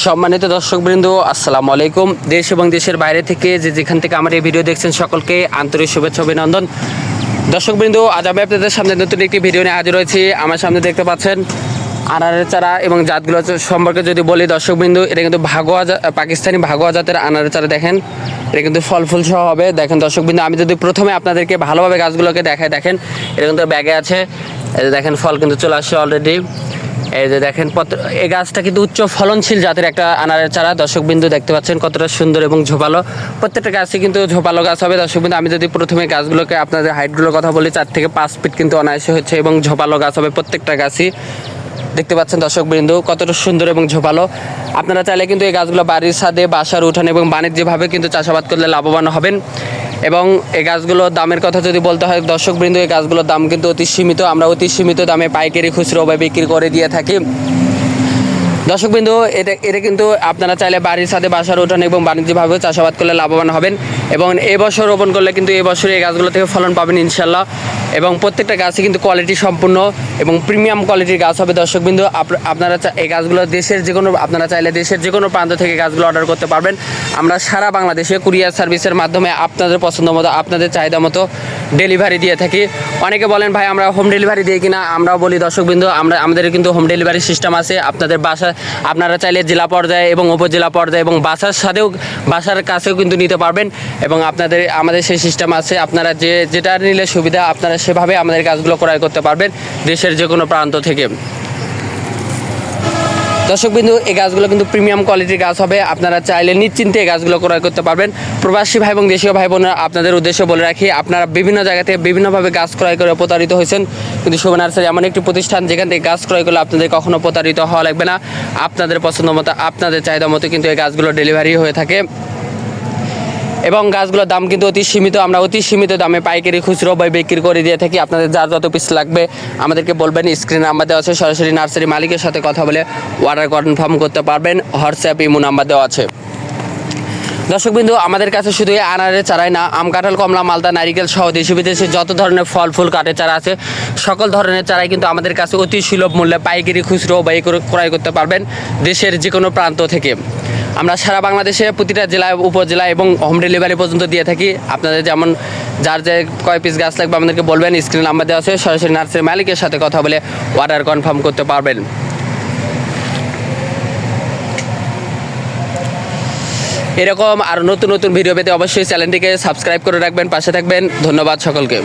সম্মানিত দর্শকবৃন্দ, আসসালামু আলাইকুম। দেশ এবং দেশের বাইরে থেকে যে যেখান থেকে আমার এই ভিডিও দেখছেন সকলকে আন্তরিক শুভেচ্ছা, অভিনন্দন। দর্শকবৃন্দ, আজ আমি আপনাদের সামনে নতুন একটি ভিডিও নিয়ে হাজির হয়েছি। আমার সামনে দেখতে পাচ্ছেন আনারের চারা এবং জাতগুলো সম্পর্কে যদি বলি দর্শকবৃন্দ, এটা কিন্তু ভাগোয়া পাকিস্তানি ভাগোয়া জাতের আনারের চারা দেখেন। এটা কিন্তু ফল ফুল সহ হবে। দেখেন দর্শকবৃন্দ, আমি যদি প্রথমে আপনাদেরকে ভালোভাবে গাছগুলোকে দেখায় দেখেন। এটা কিন্তু ব্যাগে আছে। দেখেন, ফল কিন্তু চলে আসছে অলরেডি এই যে দেখেন এই গাছটা কিন্তু উচ্চ ফলনশীল জাতের একটা আনারের চারা। দর্শক বিন্দু দেখতে পাচ্ছেন কতটা সুন্দর এবং ঝোপালো। প্রত্যেকটা গাছই কিন্তু ঝোপালো গাছ হবে। দর্শক বিন্দু আমি যদি প্রথমে গাছগুলোকে আপনাদের হাইটগুলোর কথা বলি, চার থেকে পাঁচ ফিট কিন্তু অনায়াসে হচ্ছে এবং ঝোপালো গাছ হবে প্রত্যেকটা গাছই। দেখতে পাচ্ছেন দর্শক বৃন্দ কতটা সুন্দর এবং ঝোপালো। আপনারা চাইলে কিন্তু এই গাছগুলো বাড়ির ছাদে, বাসার উঠান এবং বাণিজ্যভাবে কিন্তু চাষাবাদ করলে লাভবান হবেন। এবং এই গাছগুলোর দামের কথা যদি বলতে হয়, দর্শকবৃন্দ, এই গাছগুলোর দাম কিন্তু অতি সীমিত। আমরা অতি সীমিত দামে পাইকারি খুচরো বা বিক্রি করে দিয়ে থাকি। দর্শকবিন্দু এটা এটা কিন্তু আপনারা চাইলে বাড়ির সাথে বাসার উঠান এবং বাণিজ্যিকভাবে চাষাবাদ করলে লাভবান হবেন এবং এবছর রোপণ করলে কিন্তু এই বছরে এই গাছগুলো থেকে ফলন পাবেন ইনশাল্লাহ এবং প্রত্যেকটা গাছই কিন্তু কোয়ালিটি সম্পূর্ণ এবং প্রিমিয়াম কোয়ালিটির গাছ হবে দর্শকবিন্দু আপ- আপনারা এই গাছগুলো দেশের যে কোনো আপনারা চাইলে দেশের যে কোনো প্রান্ত থেকে গাছগুলো অর্ডার করতে পারবেন। আমরা সারা বাংলাদেশে কুরিয়ার সার্ভিসের মাধ্যমে আপনাদের পছন্দ মতো, আপনাদের চাহিদা মতো ডেলিভারি দিয়ে থাকি। অনেকে বলেন, ভাই, আমরা হোম ডেলিভারি দিই কিনা? আমরাও বলি দর্শকবৃন্দ আমরা আমাদের কিন্তু হোম ডেলিভারি সিস্টেম আছে। আপনাদের বাসা আপনারা চাইলে জেলা পর্যায়ে এবং উপজেলা পর্যায়ে এবং বাসার সাথেও, বাসার কাছেও কিন্তু নিতে পারবেন। এবং আপনাদের, আমাদের সেই সিস্টেম আছে, আপনারা যে, যেটা নিলে সুবিধা, আপনারা সেভাবে আমাদের কাজগুলো ক্রয় করতে পারবেন দেশের যে কোনো প্রান্ত থেকে। দর্শকবিন্দু, এই গাছগুলো কিন্তু প্রিমিয়াম কোয়ালিটির গাছ হবে। আপনারা চাইলে নিশ্চিন্তে এই গাছগুলো ক্রয় করতে পারবেন। প্রবাসী ভাই এবং দেশীয় ভাই বোনেরা, আপনাদের উদ্দেশ্যে বলে রাখি, আপনারা বিভিন্ন জায়গা থেকে বিভিন্নভাবে গাছ ক্রয় করে প্রতারিত হয়েছেন। কিন্তু শোভা নার্সারি এমন একটি প্রতিষ্ঠান যেখান থেকে গাছ ক্রয় করলে আপনাদের কখনো প্রতারিত হওয়া লাগবে না। আপনাদের পছন্দ মতো, আপনাদের চাহিদা মতো কিন্তু এই গাছগুলো ডেলিভারি হয়ে থাকে। এবং গাছগুলোর দাম কিন্তু অতি সীমিত। আমরা অতি সীমিত দামে পাইকারি খুচরো বা বিক্রি করে দিয়ে থাকি। আপনাদের যার যত পিস লাগবে, আমাদেরকে বলবেন। স্ক্রিন নাম্বার দেওয়া আছে। সরাসরি নার্সারি মালিকের সাথে কথা বলে অর্ডার কনফার্ম করতে পারবেন। হোয়াটসঅ্যাপ ইমো নাম্বার দেওয়া আছে। দর্শকবিন্দু আমাদের কাছে শুধু আনারের চারাই না, আম কাঁঠাল, কমলা, মালদা, নারিকেল সহ দেশি বিদেশে যত ধরনের ফল, ফুল, কাঠের চারা আছে, সকল ধরনের চারাই কিন্তু আমাদের কাছে অতি সুলভ মূল্যে পাইকারি খুচরো বা করে ক্রয় করতে পারবেন দেশের যে কোনো প্রান্ত থেকে। আমরা সারা বাংলাদেশে প্রতিটা জেলায় উপজেলা এবং হোম ডেলিভারি পর্যন্ত দিয়ে থাকি। আপনাদের যেমন যার যে কয় পিস গাছ লাগবে আমাদেরকে বলবেন স্ক্রিন নাম্বার দেওয়া আছে, সরাসরি নার্সারি মালিকের সাথে কথা বলে অর্ডার কনফার্ম করতে পারবেন। এরকম আর নতুন নতুন ভিডিও পেতে অবশ্যই চ্যানেলটিকে সাবস্ক্রাইব করে রাখবেন, পাশে থাকবেন। ধন্যবাদ সকলকে।